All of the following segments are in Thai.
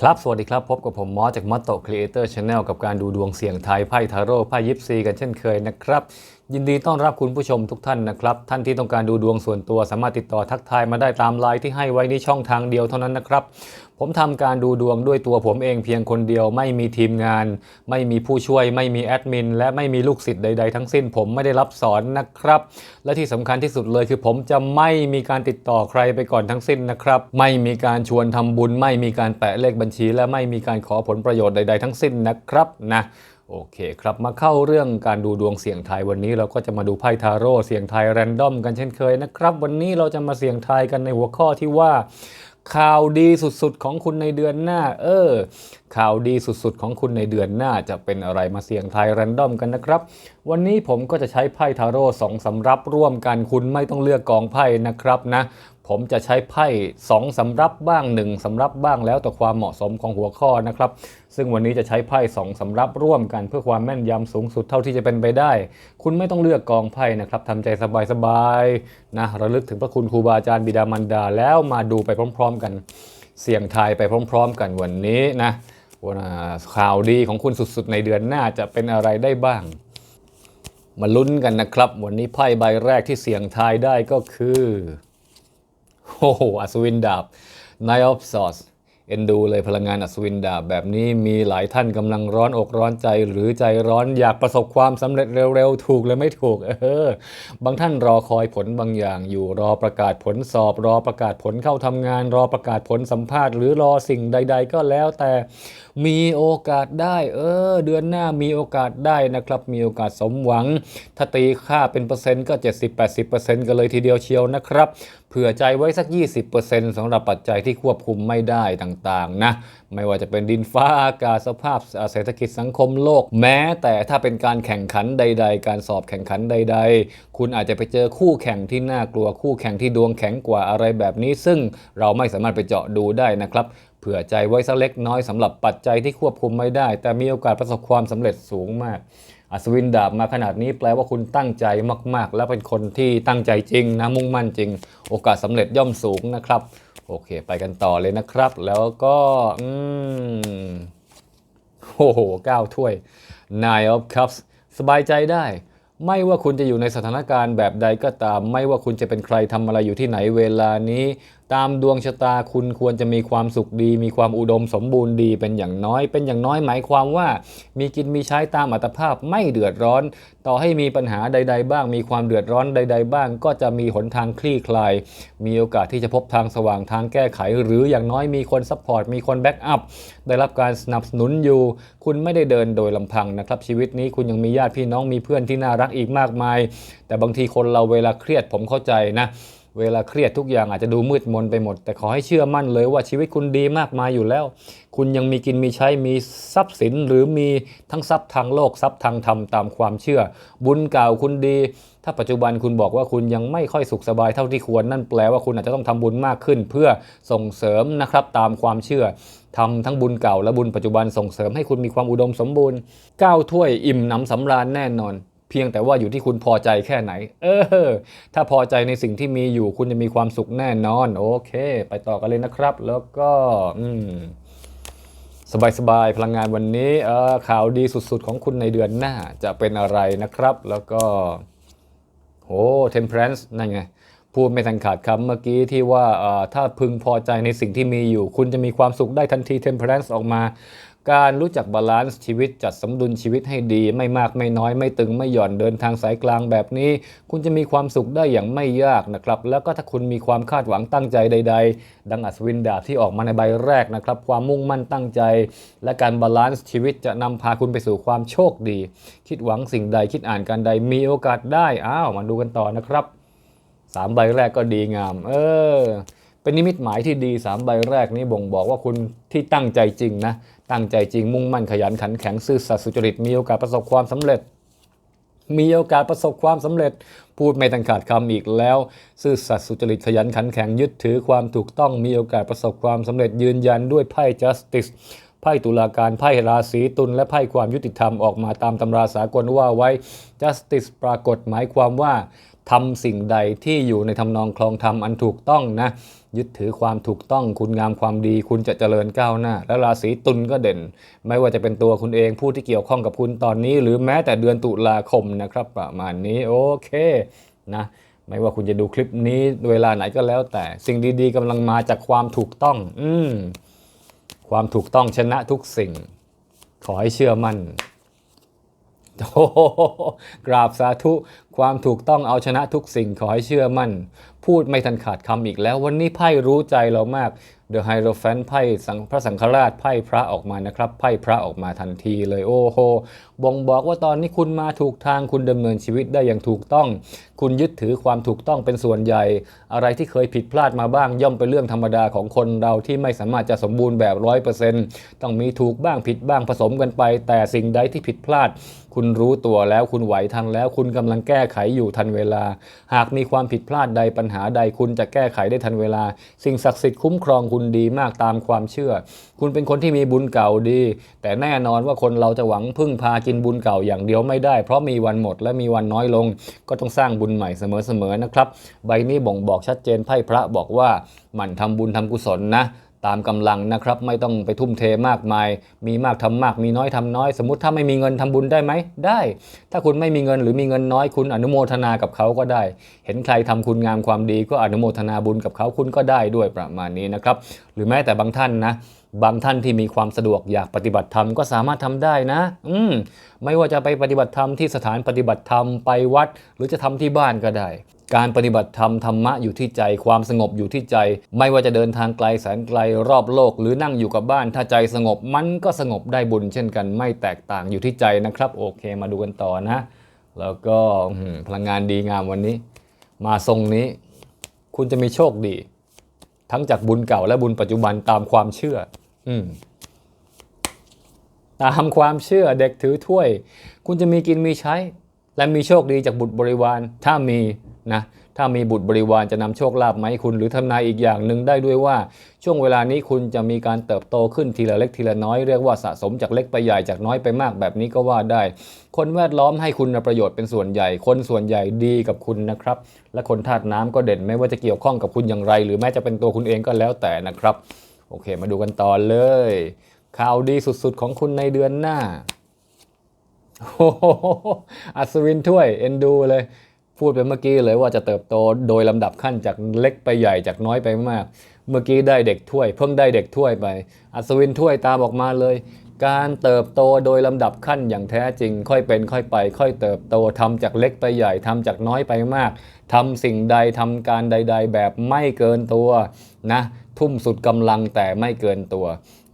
ครับสวัสดีครับ พบกับผมมอสจากมอตโตครีเอเตอร์ชาแนลกับการดูดวงเสี่ยงไทายไพ่ทาโร่ไพ่ยิปซีกันเช่นเคยนะครับยินดีต้อนรับคุณผู้ชมทุกท่านนะครับ ท่านที่ต้องการดูดวงส่วนตัวสามารถติดต่อทักทายมาได้ตามไลน์ที่ให้ไว้ในช่องทางเดียวเท่านั้นนะครับ ผมทำการดูดวงด้วยตัวผมเองเพียงคนเดียว ไม่มีทีมงาน ไม่มีผู้ช่วย ไม่มีแอดมิน และไม่มีลูกศิษย์ใด ๆ ทั้งสิ้น ผมไม่ได้รับสอนนะครับ และที่สำคัญที่สุดเลยคือผมจะไม่มีการติดต่อใครไปก่อนทั้งสิ้นนะครับ ไม่มีการชวนทำบุญ ไม่มีการแปะเลขบัญชี และไม่มีการขอผลประโยชน์ใด ๆ ทั้งสิ้นนะครับนะ โอเคครับมาเข้าเรื่องการดูดวงเสี่ยงทายวันนี้เราก็จะมาดูไพ่ทาโร่เสี่ยงทายแรนดอมกันเช่นเคยนะครับ วันนี้เราจะมาเสี่ยงทายกันในหัวข้อที่ว่า ข่าวดีสุดๆของคุณในเดือนหน้า เออ ข่าวดีสุดๆของคุณในเดือนหน้าจะเป็นอะไรมาเสี่ยงทายแรนดอมกันนะครับ วันนี้ผมก็จะใช้ไพ่ทาโร่สองสำรับร่วมกันคุณไม่ต้องเลือกกองไพ่นะครับนะ ผมจะใช้ไพ่สองสำรับบ้างหนึ่งสำรับบ้างแล้วแต่ความเหมาะสมของหัวข้อนะครับ ซึ่งวันนี้จะใช้ไพ่สองสำรับร่วมกันเพื่อความแม่นยำสูงสุดเท่าที่จะเป็นไปได้ คุณไม่ต้องเลือกกองไพ่นะครับทำใจสบายๆนะระลึกถึงพระคุณครูบาอาจารย์บิดามารดา แล้วมาดูไปพร้อม ๆ กัน เสี่ยงทายไปพร้อม ๆ กันวันนี้นะว่าข่าวดีของคุณสุดๆ ในเดือนหน้าจะเป็นอะไรได้บ้างมาลุ้นกันนะครับ วันนี้ไพ่ใบแรกที่เสี่ยงทายได้ก็คือ โอ้โห อัศวินดาบ Knight of Swords เอ็นดูเลยพลังงานอัศวินดาบแบบนี้มีหลายท่านกำลังร้อนอกร้อนใจหรือใจร้อนอยากประสบความสำเร็จเร็วๆ ถูกหรือไม่ถูกเออบางท่านรอคอยผลบางอย่างอยู่รอประกาศผลสอบ รอประกาศผลเข้าทำงาน รอประกาศผลสัมภาษณ์ หรือรอสิ่งใด ๆ ก็แล้วแต่ มีโอกาสได้เออเดือนหน้ามีโอกาสได้นะครับ มีโอกาสสมหวัง ถ้าตีค่าเป็นเปอร์เซ็นต์ก็ 70-80%กันเลยทีเดียวเชียวนะครับเผื่อใจไว้สัก 20%สำหรับปัจจัยที่ควบคุมไม่ได้ต่างๆนะ ไม่ว่าจะเป็นดินฟ้าอากาศสภาพเศรษฐกิจสังคมโลก แม้แต่ถ้าเป็นการแข่งขันใด ๆ การสอบแข่งขันใด ๆ คุณอาจจะไปเจอคู่แข่งที่น่ากลัวคู่แข่งที่ดวงแข็งกว่าอะไรแบบนี้ ซึ่งเราไม่สามารถไปเจาะดูได้นะครับ ผื่อใจไว้สักเล็กน้อยสำหรับปัจจัยที่ควบคุมไม่ได้ แต่มีโอกาสประสบความสำเร็จสูงมาก อัศวินดาบมาขนาดนี้แปลว่าคุณตั้งใจมาก ๆ และเป็นคนที่ตั้งใจจริงนะมุ่งมั่นจริง โอกาสสำเร็จย่อมสูงนะครับ โอเค ไปกันต่อเลยนะครับ แล้วก็อืมโอ้โหเก้าถ้วย Nine of Cups สบายใจได้ ไม่ว่าคุณจะอยู่ในสถานการณ์แบบใดก็ตาม ไม่ว่าคุณจะเป็นใครทำอะไรอยู่ที่ไหนเวลานี้ตามดวงชะตาคุณควรจะมีความสุขดี มีความอุดมสมบูรณ์ดีเป็นอย่างน้อย เป็นอย่างน้อยหมายความว่า มีกินมีใช้ตามอัตภาพไม่เดือดร้อน ต่อให้มีปัญหาใด ๆ บ้าง มีความเดือดร้อนใด ๆ บ้าง ก็จะมีหนทางคลี่คลาย มีโอกาสที่จะพบทางสว่างทางแก้ไข หรืออย่างน้อยมีคนซัพพอร์ตมีคนแบ็กอัพได้รับการสนับสนุนอยู่ คุณไม่ได้เดินโดยลำพังนะครับชีวิตนี้คุณยังมีญาติพี่น้องมีเพื่อนที่น่ารักอีกมากมาย แต่บางทีคนเราเวลาเครียดผมเข้าใจนะ เวลาเครียดทุกอย่างอาจจะดูมืดมนไปหมด แต่ขอให้เชื่อมั่นเลยว่าชีวิตคุณดีมากมายอยู่แล้ว คุณยังมีกินมีใช้มีทรัพย์สิน หรือมีทั้งทรัพย์ทางโลกทรัพย์ทางธรรมตามความเชื่อ บุญเก่าคุณดี ถ้าปัจจุบันคุณบอกว่าคุณยังไม่ค่อยสุขสบายเท่าที่ควรนั่นแปลว่าคุณอาจจะต้องทำบุญมากขึ้น เพื่อส่งเสริมนะครับตามความเชื่อทำทั้งบุญเก่าและบุญปัจจุบันส่งเสริมให้คุณมีความอุดมสมบูรณ์ก้าวถ้วยอิ่มหนำสำราญแน่นอน พียงแต่ว่าอยู่ที่คุณพอใจแค่ไหน เออ ถ้าพอใจในสิ่งที่มีอยู่คุณจะมีความสุขแน่นอน โอเค ไปต่อกันเลยนะครับ แล้วก็อืมสบายๆพลังงานวันนี้เออข่าวดีสุดๆ ของคุณในเดือนหน้าจะเป็นอะไรนะครับ แล้วก็โอ้ temperance นั่นไงพูดไม่ทันขาดคำเมื่อกี้ที่ว่าถ้าพึงพอใจในสิ่งที่มีอยู่ คุณจะมีความสุขได้ทันที temperance ออกมา การรู้จักบาลานซ์ชีวิตจัดสมดุลชีวิตให้ดี ไม่มากไม่น้อยไม่ตึงไม่หย่อนเดินทางสายกลางแบบนี้ คุณจะมีความสุขได้อย่างไม่ยากนะครับ แล้วก็ถ้าคุณมีความคาดหวังตั้งใจใด ๆ ดังอัศวินดาบที่ออกมาในใบแรกนะครับ ความมุ่งมั่นตั้งใจ และการบาลานซ์ชีวิตจะนำพาคุณไปสู่ความโชคดี คิดหวังสิ่งใดคิดอ่านการใดมีโอกาสได้อ้าวมาดูกันต่อนะครับสามใบแรกก็ดีงาม เออ เป็นนิมิตหมายที่ดีสามใบแรกนี้บ่งบอกว่าคุณที่ตั้งใจจริงนะ ตั้งใจจริงมุ่งมั่นขยันขันแข็งซื่อสัตย์สุจริตมีโอกาสประสบความสำเร็จ มีโอกาสประสบความสำเร็จ พูดไม่ทันขาดคำอีกแล้ว ซื่อสัตย์สุจริตขยันขันแข็งยึดถือความถูกต้องมีโอกาสประสบความสำเร็จยืนยันด้วยไพ่ justice ไพ่ตุลาการไพ่ราศีตุลและไพ่ความยุติธรรมออกมาตามตำราสากลว่าไว้ justice ปรากฏหมายความว่าทำสิ่งใดที่อยู่ในทำนองคลองธรรมอันถูกต้องนะ ยึดถือความถูกต้องคุณงามความดี คุณจะเจริญก้าวหน้า และราศีตุลก็เด่น ไม่ว่าจะเป็นตัวคุณเองผู้ที่เกี่ยวข้องกับคุณตอนนี้ หรือแม้แต่เดือนตุลาคมนะครับประมาณนี้โอเคนะไม่ว่าคุณจะดูคลิปนี้เวลาไหนก็แล้ว แต่สิ่งดีๆกำลังมาจากความถูกต้อง อืมความถูกต้องชนะทุกสิ่ง ขอให้เชื่อมั่นโอ้กราบสาธุ ความถูกต้องเอาชนะทุกสิ่งขอให้เชื่อมั่น พูดไม่ทันขาดคำอีกแล้ว วันนี้ไพ่รู้ใจเรามาก The Hierophant ไพ่สังพระสังฆราชไพ่พระออกมานะครับ ไพ่พระออกมาทันทีเลยโอ้โหบ่งบอกว่าตอนนี้คุณมาถูกทางคุณดำเนินชีวิตได้อย่างถูกต้อง คุณยึดถือความถูกต้องเป็นส่วนใหญ่ อะไรที่เคยผิดพลาดมาบ้างย่อมเป็นเรื่องธรรมดาของคนเราที่ไม่สามารถจะสมบูรณ์แบบร้อยเปอร์เซ็นต์ต้องมีถูกบ้างผิดบ้างผสมกันไป แต่สิ่งใดที่ผิดพลาด คุณรู้ตัวแล้วคุณไหวทันแล้ว คุณกำลังแก้ไขอยู่ทันเวลา หากมีความผิดพลาดใดปัญหาหาใดคุณจะแก้ไขได้ทันเวลา สิ่งศักดิ์สิทธิ์คุ้มครองคุณดีมากตามความเชื่อ คุณเป็นคนที่มีบุญเก่าดี แต่แน่นอนว่าคนเราจะหวังพึ่งพากินบุญเก่าอย่างเดียวไม่ได้ เพราะมีวันหมดและมีวันน้อยลง ก็ต้องสร้างบุญใหม่เสมอๆนะครับ ใบนี้บ่งบอกชัดเจนไพ่พระบอกว่าหมั่นทำบุญทำกุศลนะ ตามกำลังนะครับ ไม่ต้องไปทุ่มเทมากมาย มีมากทำมาก มีน้อยทำน้อย สมมติถ้าไม่มีเงินทำบุญได้ไหมได้ ถ้าคุณไม่มีเงินหรือมีเงินน้อยคุณอนุโมทนากับเขาก็ได้ เห็นใครทำคุณงามความดีก็อนุโมทนาบุญกับเขาคุณก็ได้ด้วยประมาณนี้นะครับ หรือแม้แต่บางท่านนะ บางท่านที่มีความสะดวกอยากปฏิบัติธรรมก็สามารถทำได้นะ อืมไม่ว่าจะไปปฏิบัติธรรมที่สถานปฏิบัติธรรมไปวัด หรือจะทำที่บ้านก็ได้ การปฏิบัติธรรมธรรมะอยู่ที่ใจ ความสงบอยู่ที่ใจ ไม่ว่าจะเดินทางไกลแสนไกลรอบโลก หรือนั่งอยู่กับบ้าน ถ้าใจสงบมันก็สงบได้บุญเช่นกัน ไม่แตกต่างอยู่ที่ใจนะครับ โอเค มาดูกันต่อนะ แล้วก็พลังงานดีงามวันนี้ มาทรงนี้ คุณจะมีโชคดี ทั้งจากบุญเก่าและบุญปัจจุบันตามความเชื่อ ตามความเชื่อเด็กถือถ้วย คุณจะมีกินมีใช้ และมีโชคดีจากบุตรบริวาร ถ้ามีนะถ้ามีบุตรบริวารจะนำโชคลาภมาให้คุณ หรือทำนายอีกอย่างหนึ่งได้ด้วยว่า ช่วงเวลานี้คุณจะมีการเติบโตขึ้นทีละเล็กทีละน้อยเรียกว่าสะสมจากเล็กไปใหญ่จากน้อยไปมากแบบนี้ก็ว่าได้ คนแวดล้อมให้คุณประโยชน์เป็นส่วนใหญ่ คนส่วนใหญ่ดีกับคุณนะครับ และคนธาตุน้ำก็เด่นไม่ว่าจะเกี่ยวข้องกับคุณอย่างไร หรือแม้จะเป็นตัวคุณเองก็แล้วแต่นะครับ โอเค มาดูกันต่อเลย ข่าวดีสุดๆของคุณในเดือนหน้าโอ้โหอัศวินถ้วยเอ็นดูเลย พูดไปเมื่อกี้เลยว่าจะเติบโตโดยลำดับขั้นจากเล็กไปใหญ่จากน้อยไปมาก เมื่อกี้ได้เด็กถ้วย เพิ่งได้เด็กถ้วยไป อัศวินถ้วยตามออกมาเลย การเติบโตโดยลำดับขั้นอย่างแท้จริง ค่อยเป็นค่อยไป ค่อยเติบโตทำจากเล็กไปใหญ่ทำจากน้อยไปมากทำสิ่งใดทำการใด ๆ แบบไม่เกินตัว นะทุ่มสุดกำลังแต่ไม่เกินตัว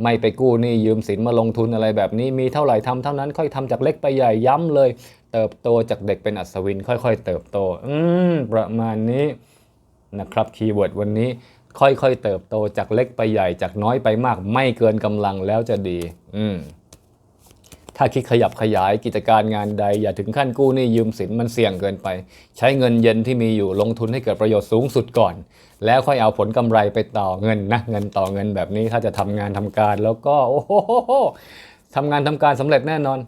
ไม่ไปกู้หนี้ยืมสินมาลงทุนอะไรแบบนี้มีเท่าไหร่ทำเท่านั้นค่อยทำจากเล็กไปใหญ่ย้ำเลย เติบโตจากเด็กเป็นอัศวินค่อย ๆ เติบโต อืมประมาณนี้นะครับคีย์เวิร์ดวันนี้ค่อยๆเติบโตจากเล็กไปใหญ่จากน้อยไปมาก ไม่เกินกำลังแล้วจะดี อืม ถ้าคิดขยับขยายกิจการงานใด อย่าถึงขั้นกู้หนี้ยืมสินมันเสี่ยงเกินไป ใช้เงินเย็นที่มีอยู่ลงทุนให้เกิดประโยชน์สูงสุดก่อน แล้วค่อยเอาผลกำไรไปต่อเงินนะเงินต่อเงินแบบนี้ถ้าจะทำงานทำการแล้วก็โอ้โหทำงานทำการสำเร็จแน่นอน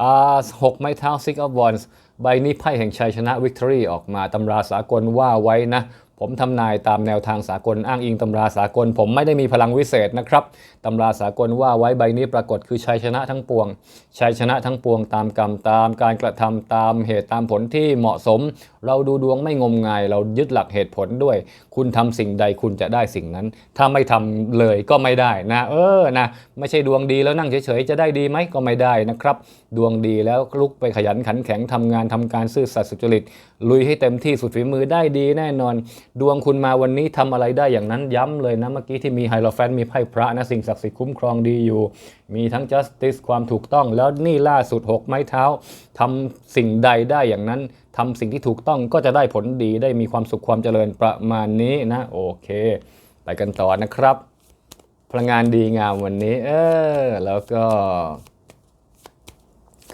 อ่าหกไม้เท้า six of wands ใบนี้ไพ่แห่งชัยชนะ victory ออกมาตำราสากลว่าไว้นะ ผมทำนายตามแนวทางสากลอ้างอิงตำราสากล ผมไม่ได้มีพลังวิเศษนะครับตำราสากลว่าไว้ใบนี้ปรากฏคือชัยชนะทั้งปวงชัยชนะทั้งปวงตามกรรมตามการกระทำตามเหตุตามผลที่เหมาะสม เราดูดวงไม่งมงาย เรายึดหลักเหตุผลด้วย คุณทำสิ่งใดคุณจะได้สิ่งนั้น ถ้าไม่ทำเลยก็ไม่ได้นะ เออนะไม่ใช่ดวงดีแล้วนั่งเฉยๆจะได้ดีไหมก็ไม่ได้นะครับ ดวงดีแล้วลุกไปขยันขันแข็งทำงานทำการซื่อสัตย์สุจริต ลุยให้เต็มที่สุดฝีมือได้ดีแน่นอน ดวงคุณมาวันนี้ทำอะไรได้อย่างนั้นย้ำเลยนะ เมื่อกี้ที่มีไฮโลแฟนมีไพ่พระนะ สิ่งศักดิ์สิทธิ์คุ้มครองดีอยู่ มีทั้ง justice ความถูกต้องแล้วนี่ล่าสุด 6 ไม้เท้าทำสิ่งใดได้อย่างนั้นทำสิ่งที่ถูกต้องก็จะได้ผลดีได้มีความสุขความเจริญประมาณนี้นะโอเค ไปกันต่อนะครับ พลังงานดีงามวันนี้ เออแล้วก็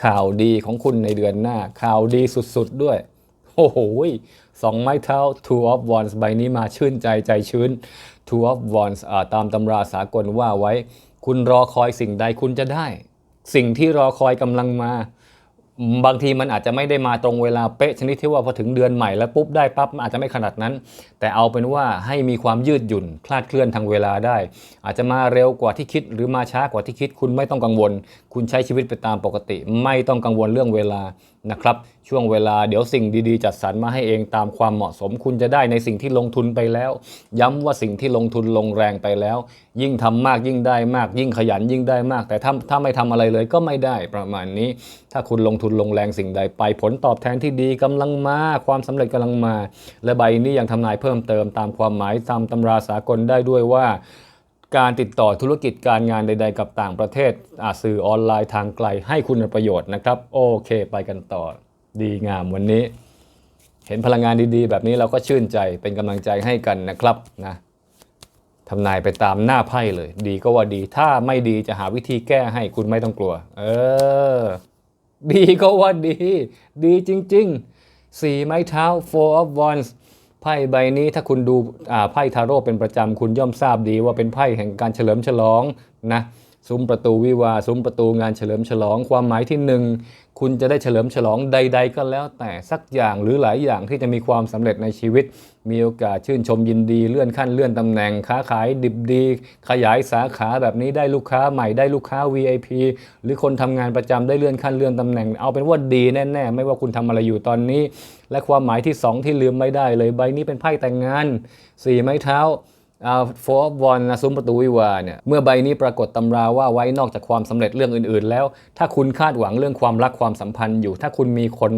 ข่าวดีของคุณในเดือนหน้า ข่าวดีสุดๆด้วย โอ้โหสองไม้เท้า two of wands ใบนี้มาชื่นใจใจชื้น two of wands ตามตำราสากลว่าไว้ คุณรอคอยสิ่งใดคุณจะได้ สิ่งที่รอคอยกำลังมา บางทีมันอาจจะไม่ได้มาตรงเวลาเป๊ะชนิดที่ว่าพอถึงเดือนใหม่แล้วปุ๊บได้ปั๊บมันอาจจะไม่ขนาดนั้น แต่เอาเป็นว่าให้มีความยืดหยุ่นคลาดเคลื่อนทางเวลาได้ อาจจะมาเร็วกว่าที่คิด หรือมาช้ากว่าที่คิด คุณไม่ต้องกังวล คุณใช้ชีวิตไปตามปกติ ไม่ต้องกังวลเรื่องเวลา นะครับ ช่วงเวลาเดี๋ยวสิ่งดีๆ จัดสรรมาให้เองตามความเหมาะสมคุณจะได้ในสิ่งที่ลงทุนไปแล้ว ย้ำว่าสิ่งที่ลงทุนลงแรงไปแล้ว ยิ่งทำมากยิ่งได้มาก ยิ่งขยันยิ่งได้มาก แต่ถ้าถ้าไม่ทำอะไรเลยก็ไม่ได้ประมาณนี้ ถ้าคุณลงทุนลงแรงสิ่งใดไปผลตอบแทนที่ดีกำลังมาความสำเร็จกำลังมา และใบนี้ยังทำนายเพิ่มเติมตามความหมายตามตำราสากลได้ด้วยว่า การติดต่อธุรกิจการงานใด ๆ กับต่างประเทศอาสื่อออนไลน์ทางไกลให้คุณประโยชน์นะครับ โอเค ไปกันต่อดีงามวันนี้ เห็นพลังงานดีๆ แบบนี้เราก็ชื่นใจเป็นกำลังใจให้กันนะครับนะทำนายไปตามหน้าไพ่เลย ดีก็ว่าดี ถ้าไม่ดีจะหาวิธีแก้ให้คุณไม่ต้องกลัว เออ ดีก็ว่าดี ดีจริงๆสี่ไม้เท้า four of wands ไพ่ใบนี้ถ้าคุณดูไพ่ทาโร่เป็นประจำคุณย่อมทราบดีว่าเป็นไพ่แห่งการเฉลิมฉลองนะ ซุ้มประตูวิวาซุ้มประตูงานเฉลิมฉลอง ความหมายที่หนึ่งคุณจะได้เฉลิมฉลองใด ๆ ก็แล้วแต่สักอย่างหรือหลายอย่างที่จะมีความสำเร็จในชีวิต มีโอกาสชื่นชมยินดีเลื่อนขั้นเลื่อนตำแหน่งค้าขายดิบดี ขยายสาขาแบบนี้ได้ลูกค้าใหม่ได้ลูกค้า VIP หรือคนทำงานประจำได้เลื่อนขั้นเลื่อนตำแหน่ง เอาเป็นว่าดีแน่ๆ ไม่ว่าคุณทำอะไรอยู่ตอนนี้ และความหมายที่ 2 ที่ลืมไม่ได้เลยใบนี้เป็นไพ่แต่งงานสี่ไม้เท้า อ่าโฟร์บอลนะซุ้มประตูวิวาเนี่ยเมื่อใบนี้ปรากฏตำราว่าไว้นอกจากความสำเร็จเรื่องอื่น ๆ แล้ว ถ้าคุณคาดหวังเรื่องความรักความสัมพันธ์อยู่ ถ้าคุณมีคน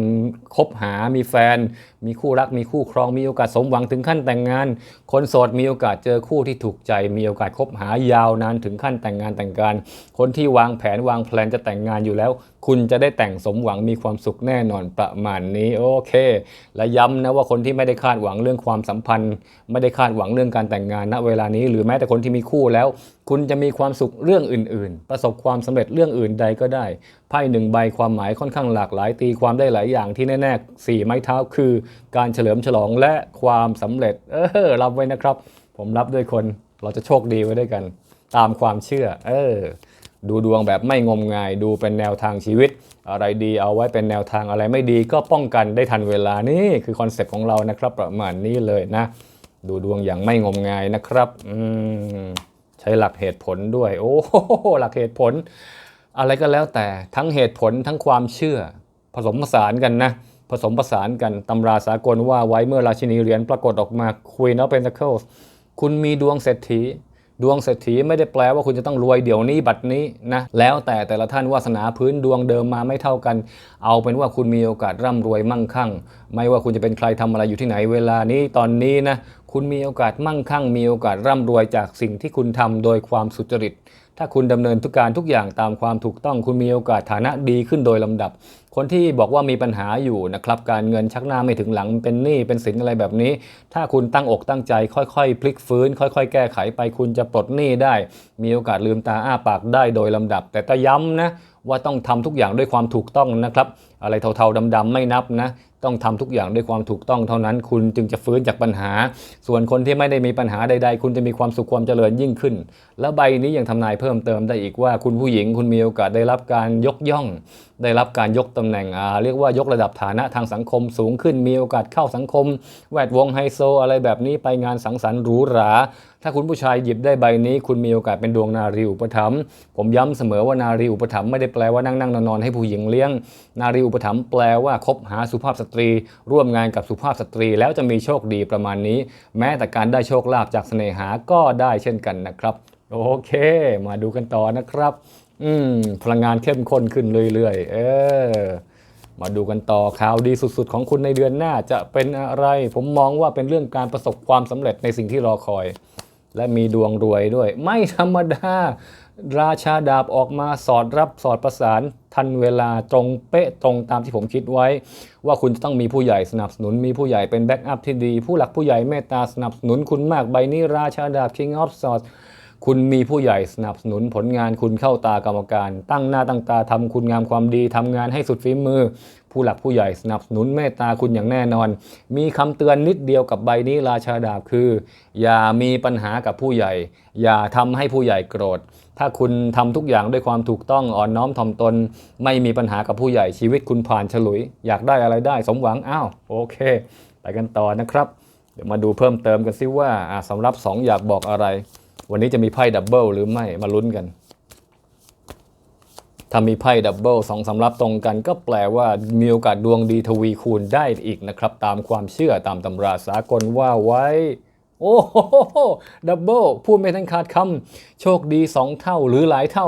คบหา มีแฟน มีคู่รัก มีคู่ครอง มีโอกาสสมหวังถึงขั้นแต่งงาน คนโสดมีโอกาสเจอคู่ที่ถูกใจ มีโอกาสคบหายาวนานถึงขั้นแต่งงานแต่งการ คนที่วางแผนวางแผนจะแต่งงานอยู่แล้ว คุณจะได้แต่งสมหวังมีความสุขแน่นอนประมาณนี้โอเค และย้ำนะว่าคนที่ไม่ได้คาดหวังเรื่องความสัมพันธ์ ไม่ได้คาดหวังเรื่องการแต่งงานณเวลานี้ หรือแม้แต่คนที่มีคู่แล้ว คุณจะมีความสุขเรื่องอื่น ๆ ประสบความสำเร็จเรื่องอื่นใดก็ได้ไพ่หนึ่งใบความหมายค่อนข้างหลากหลาย ตีความได้หลายอย่างที่แน่ๆสี่ไม้เท้าคือ การเฉลิมฉลองและความสำเร็จ เออรับไว้นะครับ ผมรับด้วยคนเราจะโชคดีไว้ด้วยกัน ตามความเชื่อ เออดูดวงแบบไม่งมงายดูเป็นแนวทางชีวิต อะไรดีเอาไว้เป็นแนวทางอะไรไม่ดีก็ป้องกันได้ทันเวลานี่คือคอนเซปต์ของเรานะครับ ประมาณนี้เลยนะ ดูดวงอย่างไม่งมงายนะครับอืมใช้หลักเหตุผลด้วย โอ้โหหลักเหตุผล อะไรก็แล้วแต่ทั้งเหตุผลทั้งความเชื่อ ผสมผสานกันนะ ผสมผสานกันตำราสากลว่าไว้เมื่อราชินีเหรียญปรากฏออกมา Queen of Pentacles คุณมีดวงเศรษฐีดวงเศรษฐีไม่ได้แปลว่าคุณจะต้องรวยเดี๋ยวนี้บัดนี้นะแล้วแต่แต่ละท่านวาสนาพื้นดวงเดิมมาไม่เท่ากัน เอาเป็นว่าคุณมีโอกาสร่ำรวยมั่งคั่ง ไม่ว่าคุณจะเป็นใครทำอะไรอยู่ที่ไหนเวลานี้ตอนนี้นะ คุณมีโอกาสมั่งคั่ง มีโอกาสร่ำรวยจากสิ่งที่คุณทำโดยความสุจริต ถ้าคุณดำเนินทุกการทุกอย่างตามความถูกต้อง คุณมีโอกาสฐานะดีขึ้นโดยลำดับ คนที่บอกว่ามีปัญหาอยู่นะครับ การเงินชักหน้าไม่ถึงหลังเป็นหนี้เป็นสินอะไรแบบนี้ ถ้าคุณตั้งอกตั้งใจ ค่อยๆ พลิกฟื้น ค่อย ๆ แก้ไขไป คุณจะปลดหนี้ได้ มีโอกาสลืมตาอ้าปากได้โดยลำดับ แต่ก็ย้ำนะว่าต้องทำทุกอย่างด้วยความถูกต้องนะครับ อะไรเทาๆดำๆไม่นับนะ ต้องทำทุกอย่างด้วยความถูกต้องเท่านั้น คุณจึงจะฟื้นจากปัญหา ส่วนคนที่ไม่ได้มีปัญหาใด ๆ คุณจะมีความสุขความเจริญยิ่งขึ้น แล้วใบนี้ยังทำนายเพิ่มเติมได้อีกว่า คุณผู้หญิงคุณมีโอกาสได้รับการยกย่อง ได้รับการยกตำแหน่งอ่าเรียกว่ายกระดับฐานะทางสังคมสูงขึ้น มีโอกาสเข้าสังคม แวดวงไฮโซ อะไรแบบนี้ไปงานสังสรรค์หรูหราถ้าคุณผู้ชายหยิบได้ใบนี้ คุณมีโอกาสเป็นดวงนารีอุปถัมภ์ผมย้ำเสมอว่านารีอุปถัมภ์ไม่ได้แปลว่านั่งนั่งนอนนอนๆให้ผู้หญิงเลี้ยงนารีอุปถัมภ์แปลว่าคบหาสุภาพสตรี ร่วมงานกับสุภาพสตรี แล้วจะมีโชคดีประมาณนี้ แม้แต่การได้โชคลาภจากเสน่หาก็ได้เช่นกันนะครับ โอเค มาดูกันต่อนะครับ อืมพลังงานเข้มข้นขึ้นเรื่อยๆ เออมาดูกันต่อข่าวดีสุดๆ ของคุณในเดือนหน้าจะเป็นอะไร ผมมองว่าเป็นเรื่องการประสบความสำเร็จในสิ่งที่รอคอย และมีดวงรวยด้วย ไม่ธรรมดา ราชาดาบออกมาสอดรับสอดประสานทันเวลาตรงเป๊ะตรงตามที่ผมคิดไว้ ว่าคุณจะต้องมีผู้ใหญ่สนับสนุนมีผู้ใหญ่เป็นแบ็กอัพที่ดี ผู้หลักผู้ใหญ่เมตตาสนับสนุนคุณมากใบนี้ราชาดาบ King of Swords คุณมีผู้ใหญ่สนับสนุนผลงานคุณเข้าตากรรมการ ตั้งหน้าตั้งตาทำคุณงามความดีทำงานให้สุดฝีมือผผู้หลักผู้ใหญ่สนับสนุนเมตตาคุณอย่างแน่นอน มีคำเตือนนิดเดียวกับใบนี้ราชาดาบคือ อย่ามีปัญหากับผู้ใหญ่ อย่าทำให้ผู้ใหญ่โกรธ ถ้าคุณทำทุกอย่างด้วยความถูกต้องอ่อนน้อมถ่อมตน ไม่มีปัญหากับผู้ใหญ่ชีวิตคุณผ่านฉลุย อยากได้อะไรได้สมหวังอ้าวโอเคไปกันต่อนะครับ เดี๋ยวมาดูเพิ่มเติมกันซิว่าอ่าสำหรับ 2 อยากบอกอะไร วันนี้จะมีไพ่ดับเบิลหรือไม่มาลุ้นกันถ้ามีไพ่ดับเบิลสองสำรับตรงกัน ก็แปลว่ามีโอกาสดวงดีทวีคูณได้อีกนะครับ ตามความเชื่อตามตำราสากลว่าไว้ โอ้โหดับเบิลพูดไม่ทันขาดคำโชคดี 2 เท่าหรือหลายเท่า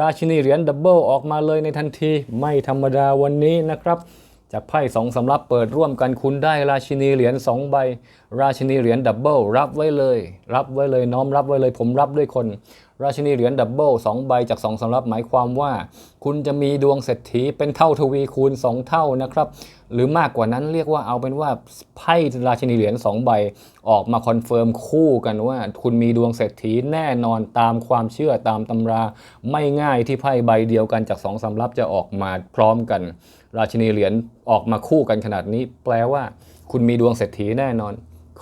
ราชินีเหรียญดับเบิลออกมาเลยในทันทีไม่ธรรมดาวันนี้นะครับ จากไพ่สองสำรับเปิดร่วมกันคุณได้ราชินีเหรียญ2ใบ ราชินีเหรียญดับเบิลรับไว้เลย รับไว้เลยน้อมรับไว้เลยผมรับด้วยคน ราชินีเหรียญดับเบิลสองใบจากสองสำรับหมายความว่า คุณจะมีดวงเศรษฐีเป็นเท่าทวีคูณ 2 เท่านะครับ หรือมากกว่านั้นเรียกว่าเอาเป็นว่าไพ่ราชินีเหรียญ2ใบออกมาคอนเฟิร์มคู่กันว่า คุณมีดวงเศรษฐีแน่นอนตามความเชื่อตามตำรา ไม่ง่ายที่ไพ่ใบเดียวกันจากสองสำรับจะออกมาพร้อมกัน ราชินีเหรียญออกมาคู่กันขนาดนี้ แปลว่า คุณมีดวงเศรษฐีแน่นอน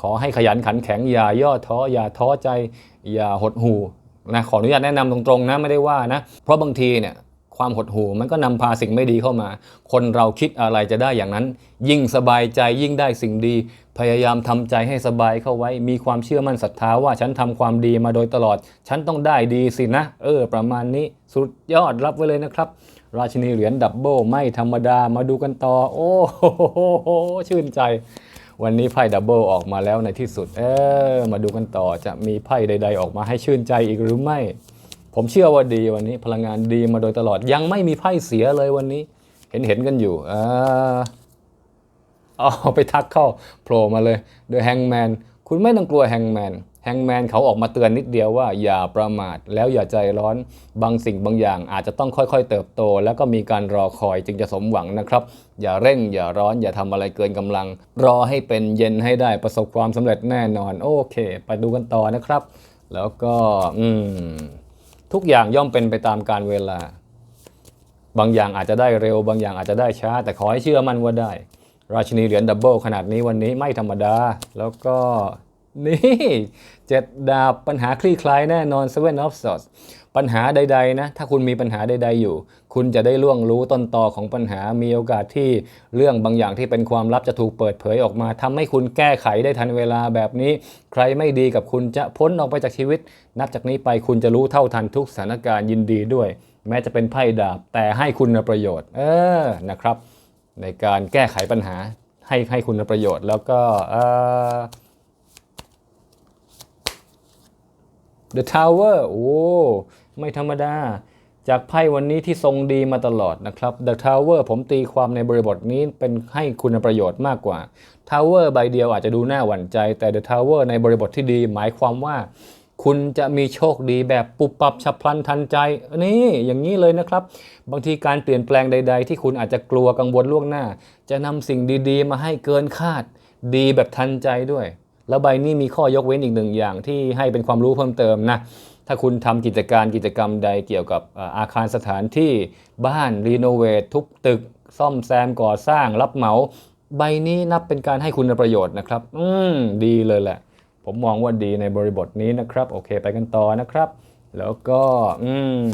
ขอให้ขยันขันแข็งอย่าย่อท้ออย่าท้อใจ อย่าหดหู่ นะขออนุญาตแนะนำตรงๆนะไม่ได้ว่านะเพราะบางทีเนี่ยความหดหู่มันก็นำพาสิ่งไม่ดีเข้ามา คนเราคิดอะไรจะได้อย่างนั้น ยิ่งสบายใจยิ่งได้สิ่งดี พยายามทำใจให้สบายเข้าไว้ มีความเชื่อมั่นศรัทธาว่าฉันทำความดีมาโดยตลอด ฉันต้องได้ดีสินะ เออ ประมาณนี้สุดยอดรับไว้เลยนะครับ ราชินีเหรียญดับเบิลไม่ธรรมดามาดูกันต่อ โอ้โหชื่นใจ วันนี้ไพ่ดับเบิลออกมาแล้วในที่สุด เออมาดูกันต่อจะมีไพ่ใด ๆ ออกมาให้ชื่นใจอีกหรือไม่ ผมเชื่อว่าดีวันนี้พลังงานดีมาโดยตลอดยังไม่มีไพ่เสียเลยวันนี้ เห็นเห็นๆกันอยู่อ่าเอาไปทักเข้าโผล่มาเลย The Hangman คุณไม่ต้องกลัวแฮงแมน Hangman Hangman เขาออกมาเตือนนิดเดียวว่าอย่าประมาทแล้วอย่าใจร้อนบางสิ่งบางอย่าง อาจจะต้องค่อยๆ เติบโต แล้วก็มีการรอคอยจึงจะสมหวังนะครับ อย่าเร่งอย่าร้อนอย่าทำอะไรเกินกำลัง รอให้เป็นเย็นให้ได้ประสบความสำเร็จแน่นอน โอเค ไปดูกันต่อนะครับ แล้วก็อืมทุกอย่างย่อมเป็นไปตามการเวลา บางอย่างอาจจะได้เร็ว บางอย่างอาจจะได้ช้า แต่ขอให้เชื่อมั่นว่าได้ ราชินีเหรียญดับเบิลขนาดนี้วันนี้ไม่ธรรมดา แล้วก็ นี่เจ็ดดาบปัญหาคลี่คลายแน่นอน Seven of Swords ปัญหาใด ๆ นะ ถ้าคุณมีปัญหาใด ๆ อยู่ คุณจะได้ล่วงรู้ต้นตอของปัญหามีโอกาสที่เรื่องบางอย่างที่เป็นความลับจะถูกเปิดเผยออกมาทำให้คุณแก้ไขได้ทันเวลาแบบนี้ ใครไม่ดีกับคุณจะพ้นออกไปจากชีวิต นับจากนี้ไปคุณจะรู้เท่าทันทุกสถานการณ์ยินดีด้วย แม้จะเป็นไพ่ดาบ แต่ให้คุณประโยชน์ เออนะครับ ในการแก้ไขปัญหาให้ให้คุณประโยชน์แล้วก็เออ The Tower โอ้ไม่ธรรมดา จากไพ่วันนี้ที่ทรงดีมาตลอดนะครับ The Tower ผมตีความในบริบทนี้เป็นให้คุณประโยชน์มากกว่า Tower ใบเดียวอาจจะดูน่าหวั่นใจ แต่ The Tower ในบริบทที่ดีหมายความว่า คุณจะมีโชคดีแบบปุบปับฉับพลันทันใจ นี่อย่างนี้เลยนะครับ บางทีการเปลี่ยนแปลงใด ๆ ที่คุณอาจจะกลัวกังวลล่วงหน้า จะนำสิ่งดีๆ มาให้เกินคาด ดีแบบทันใจด้วย แล้วใบนี้มีข้อยกเว้นอีกหนึ่งอย่างที่ให้เป็นความรู้เพิ่มเติมนะ ถ้าคุณทำกิจการกิจกรรมใดเกี่ยวกับอาคารสถานที่บ้านรีโนเวททุบตึก ซ่อมแซมก่อสร้างรับเหมา ใบนี้นับเป็นการให้คุณประโยชน์นะครับ อืมดีเลยแหละ ผมมองว่าดีในบริบทนี้นะครับ โอเคไปกันต่อนะครับ แล้วก็อืม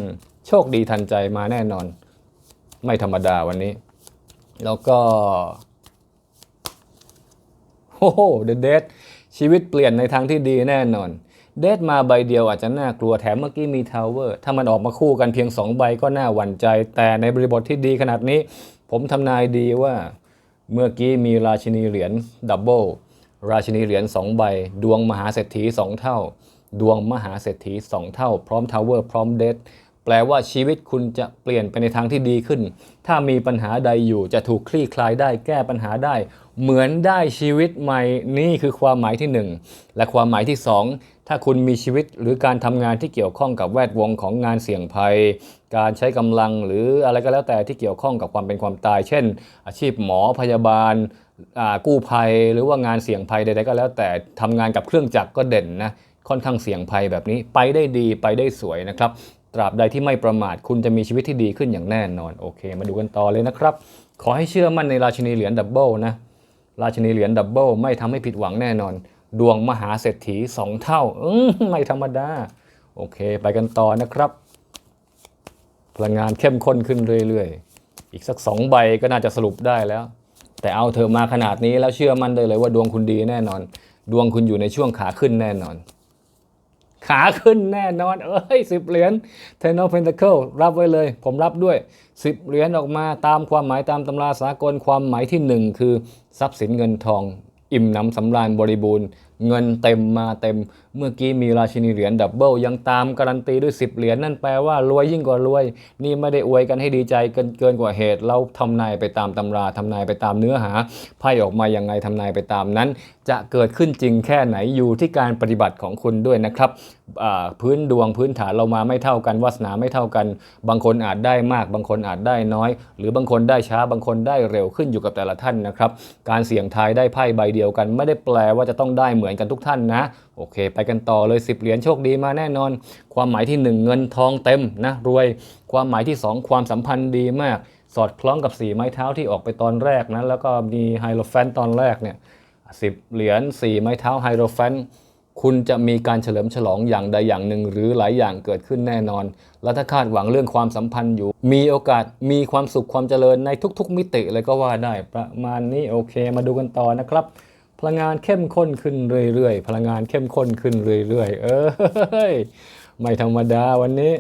โชคดีทันใจมาแน่นอน ไม่ธรรมดาวันนี้ แล้วก็โอ้โหเดอะเดท ชีวิตเปลี่ยนในทางที่ดีแน่นอน เดทมาใบเดียวอาจจะน่ากลัวแถมเมื่อกี้มีทาวเวอร์ถ้ามันออกมาคู่กันเพียง 2 ใบก็น่าหวั่นใจ แต่ในบริบทที่ดีขนาดนี้ ผมทำนายดีว่า เมื่อกี้มีราชินีเหรียญดับเบิลราชินีเหรียญ2ใบ ดวงมหาเศรษฐี 2 เท่า ดวงมหาเศรษฐี 2 เท่า พร้อมทาวเวอร์พร้อมเดท แปลว่าชีวิตคุณจะเปลี่ยนไปในทางที่ดีขึ้น ถ้ามีปัญหาใดอยู่จะถูกคลี่คลายได้แก้ปัญหาได้ เหมือนได้ชีวิตใหม่นี่คือความหมายที่หนึ่งและความหมายที่สองถ้าคุณมีชีวิตหรือการทำงานที่เกี่ยวข้องกับแวดวงของงานเสี่ยงภัย การใช้กำลังหรืออะไรก็แล้วแต่ที่เกี่ยวข้องกับความเป็นความตาย เช่น อาชีพหมอพยาบาลกู้ภัย หรือว่างานเสี่ยงภัยใดๆก็แล้วแต่ทำงานกับเครื่องจักรก็เด่นนะค่อนข้างเสี่ยงภัยแบบนี้ไปได้ดีไปได้สวยนะครับ ตราบใดที่ไม่ประมาทคุณจะมีชีวิตที่ดีขึ้นอย่างแน่นอน โอเค มาดูกันต่อเลยนะครับ ขอให้เชื่อมั่นในราชินีเหรียญดับเบิลนะ ราชินีเหรียญดับเบิลไม่ทำให้ผิดหวังแน่นอน ดวงมหาเศรษฐีสองเท่าอืไม่ธรรมดา โอเค ไปกันต่อนะครับ พลังงานเข้มข้นขึ้นเรื่อยๆ อีกสักสองใบก็น่าจะสรุปได้แล้ว แต่เอาเธอมาขนาดนี้แล้วเชื่อมั่นได้เลยว่าดวงคุณดีแน่นอน ดวงคุณอยู่ในช่วงขาขึ้นแน่นอน ขาขึ้นแน่นอน เอ้ยสิบเหรียญ Ten of Pentacle รับไว้เลย ผมรับด้วย 10 เหรียญออกมาตามความหมายตามตำราสากลความหมายที่ 1 คือ ทรัพย์สินเงินทอง อิ่มหนำสำราญบริบูรณ์ เงินเต็มมาเต็ม เมื่อกี้มีราชินีเหรียญดับเบิลยังตามการันตีด้วย 10 เหรียญนั่นแปลว่ารวยยิ่งกว่ารวย นี่ไม่ได้อวยกันให้ดีใจเกินเกินกว่าเหตุ เราทำนายไปตามตำราทำนายไปตามเนื้อหาไพ่ออกมายังไงทำนายไปตามนั้น จะเกิดขึ้นจริงแค่ไหนอยู่ที่การปฏิบัติของคุณด้วยนะครับพื้นดวงพื้นฐานเรามาไม่เท่ากันวาสนาไม่เท่ากัน บางคนอาจได้มาก บางคนอาจได้น้อย หรือบางคนได้ช้าบางคนได้เร็วขึ้นอยู่กับแต่ละท่านนะครับ การเสี่ยงทายได้ไพ่ใบเดียวกัน ไม่ได้แปลว่าจะต้องได้เหมือนกันทุกท่านนะ โอเค ไปกันต่อเลย 10 เหรียญโชคดีมาแน่นอน ความหมายที่ 1 เงินทองเต็มนะรวย ความหมายที่ 2 ความสัมพันธ์ดีมาก สอดคล้องกับสีไม้เท้าที่ออกไปตอนแรกนะแล้วก็มีไฮโลแฟนตอนแรกเนี่ยสิเหรียญ4ไม้เท้าไฮโลแฟน คุณจะมีการเฉลิมฉลองอย่างใดอย่างหนึ่ง หรือหลายอย่างเกิดขึ้นแน่นอน และถ้าคาดหวังเรื่องความสัมพันธ์อยู่ มีโอกาสมีความสุขความเจริญในทุกๆ มิติเลยก็ว่าได้ ประมาณนี้โอเค มาดูกันต่อนะครับ พลังงานเข้มข้นขึ้นเรื่อยๆ พลังงานเข้มข้นขึ้นเรื่อยๆ เอ้ยไม่ธรรมดาวันนี้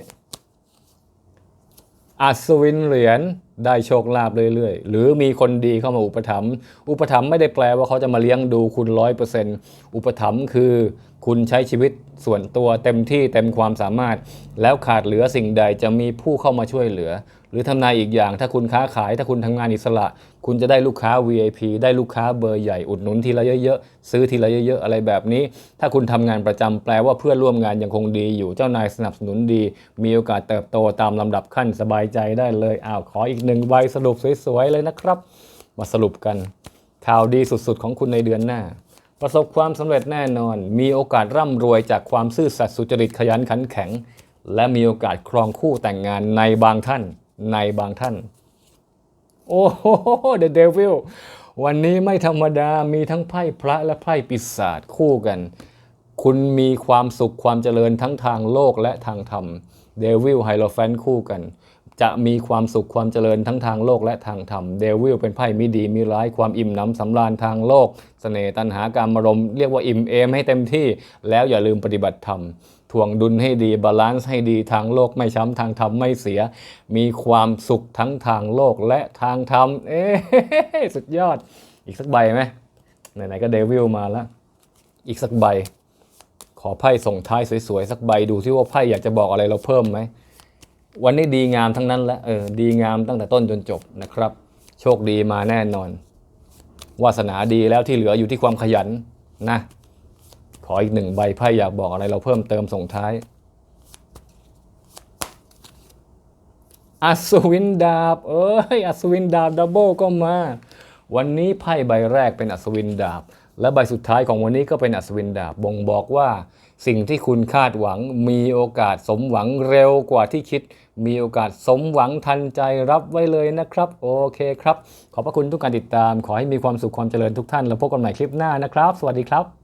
อัศวินเหรียญ ได้โชคลาภเรื่อยๆ หรือมีคนดีเข้ามาอุปถัมภ์อุปถัมภ์ไม่ได้แปลว่าเขาจะมาเลี้ยงดูคุณร้อยเปอร์เซ็นต์อุปถัมภ์คือ คุณใช้ชีวิตส่วนตัวเต็มที่เต็มความสามารถ แล้วขาดเหลือสิ่งใดจะมีผู้เข้ามาช่วยเหลือ หรือทำนายอีกอย่าง ถ้าคุณค้าขาย ถ้าคุณทำงานอิสระ คุณจะได้ลูกค้า VIP ได้ลูกค้าเบอร์ใหญ่อุดหนุนทีละเยอะๆซื้อทีละเยอะๆอะไรแบบนี้ ถ้าคุณทำงานประจำแปลว่าเพื่อนร่วมงานยังคงดีอยู่เจ้านายสนับสนุนดี มีโอกาสเติบโตตามลำดับขั้นสบายใจได้เลยอ้าวขออีกหนึ่งใบสรุปสวยๆเลยนะครับ มาสรุปกันข่าวดีสุดๆ ของคุณในเดือนหน้า ประสบความสำเร็จแน่นอน มีโอกาสร่ำรวยจากความซื่อสัตย์สุจริตขยันขันแข็ง และมีโอกาสครองคู่แต่งงานในบางท่านในบางท่าน โอ้โห The Devil วันนี้ไม่ธรรมดามีทั้งไพ่พระและไพ่ปีศาจคู่กัน คุณมีความสุขความเจริญทั้งทางโลกและทางธรรมเดวิลไฮโลแฟนคู่กัน จะมีความสุขความเจริญทั้งทางโลกและทางธรรมเดวิลเป็นไพ่มิดีมีร้ายความอิ่มน้ำสำราญทางโลกเสน่ห์ตัณหาการมารมเรียกว่าอิ่มเอมให้เต็มที่ แล้วอย่าลืมปฏิบัติธรรมถ่วงดุลให้ดีบาลานซ์ให้ดีทางโลกไม่ช้ำทางธรรมไม่เสีย มีความสุขทั้งทางโลกและทางธรรม เอ๊สุดยอด อีกสักใบไหมไหนๆก็เดวิลมาแล้วอีกสักใบ ขอไพ่ส่งท้ายสวยๆ สักใบดูที่ว่าไพ่อยากจะบอกอะไรเราเพิ่มไหม วันนี้ดีงามทั้งนั้นและเออดีงามตั้งแต่ต้นจนจบนะครับ โชคดีมาแน่นอน วาสนาดีแล้วที่เหลืออยู่ที่ความขยันนะ ขออีกหนึ่งใบไพ่อยากบอกอะไรเราเพิ่มเติมส่งท้ายอัศวินดาบ เอ้ยอัศวินดาบดับเบิลก็มา วันนี้ไพ่ใบแรกเป็นอัศวินดาบ และใบสุดท้ายของวันนี้ก็เป็นอัศวินดาบบ่งบอกว่า สิ่งที่คุณคาดหวังมีโอกาสสมหวังเร็วกว่าที่คิด มีโอกาสสมหวังทันใจรับไว้เลยนะครับ โอเคครับ ขอบพระคุณทุกการติดตาม ขอให้มีความสุขความเจริญทุกท่าน แล้วพบกันใหม่คลิปหน้านะครับ สวัสดีครับ